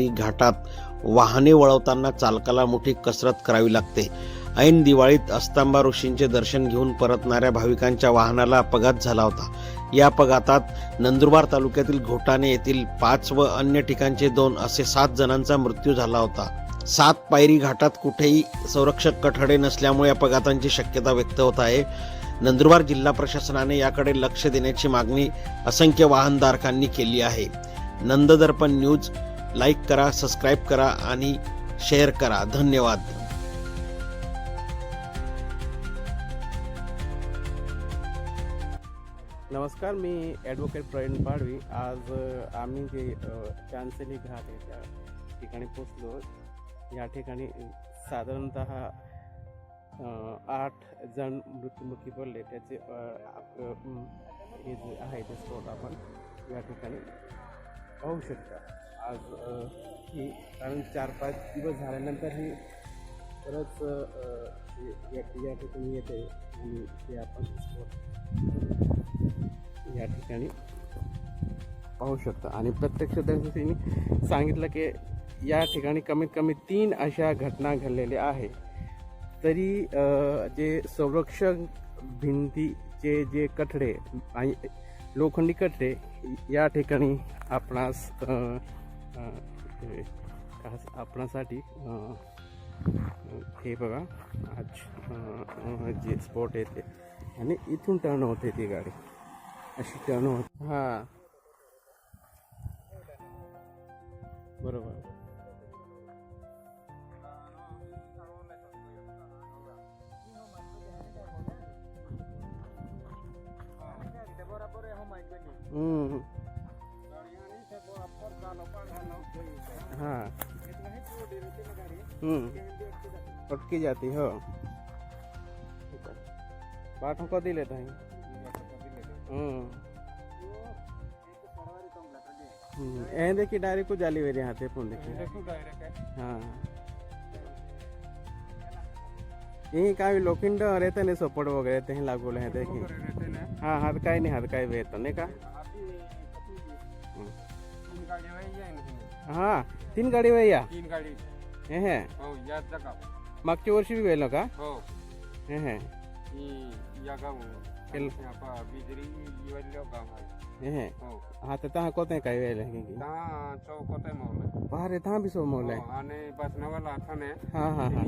पायरी घाटात वाहने वळवताना चालकाला मोठी कसरत करावी लागते. ऐन दिवाळीत अस्तंबा ऋषींचे दर्शन घेऊन परतणाऱ्या भाविकांच्या वाहनाला अपघात झाला होता. या अपघातात नंदुरबार तालुक्यातील घोटाणे येथील पाच व अन्य ठिकाणचे दोन असे सात जणांचा मृत्यू झाला होता. सात पायरी घाटात कुठेही संरक्षक कठडे नसल्यामुळे अपघातांची शक्यता व्यक्त होत आहे. नंदुरबार जिल्हा प्रशासनाने याकडे लक्ष देण्याची मागणी असंख्य वाहनधारकांनी केली आहे. नंददर्पण न्यूज लाईक करा सबस्क्राईब करा आणि शेअर करा. धन्यवाद. नमस्कार मी ॲडव्होकेट प्रवीण पाडवी. आज आम्ही जे अ, घाट आहे त्या ठिकाणी पोचलो या ठिकाणी साधारणत आठ जण मृत्युमुखी पडले. त्याचे आप- हे जे आहे ते स्फोट आपण या ठिकाणी पाहू शकता. आज ही कारण चार पाच दिवस झाल्यानंतर ही परत या या ठिकाणी येते आणि ते आपण या ठिकाणी पाहू शकता. आणि प्रत्यक्षदर्शींनी सांगितलं की या ठिकाणी कमीत कमी तीन अशा घटना घडलेल्या आहे तरी जे संरक्षक भिंतीचे जे कठडे आणि लोखंडी कठडे या ठिकाणी आपणास खास आपणासाठी हे बघा आज जे स्पॉट आहे ते. आणि इथून टर्न होते ती गाडी. अशी टर्न होत. हां. बरोबर. हम्म. हाँ। अटकी जाती हो। पाठ को दी लेते हैं। हम्म।, हम्म।, हम्म। देखिए डायरी को जाली वेरी हाथे फ़ोन देखिए। हाँ। यही का भी लोखिंड रहते नहीं सपोर्ट वगैरह रहते हैं लागू रहते हैं देखिए। हाँ हाथ का ही नहीं हाथ का ही वेतन का? हा तीन गाडी वया तीन गाडी हे हे? हो? या जगा मागच्या वर्षी बी वेल का? हो। हे हे? ही या गाव केल- आपा बिजरी इवल्यो गाव आहे हे हे? हो। हा तर तहा कोते काय वेल है दहा चौकत आहे मौला बाहेर तहा बी सो मौलाय हो, आणि बसनावाला हाताने हा हा हा।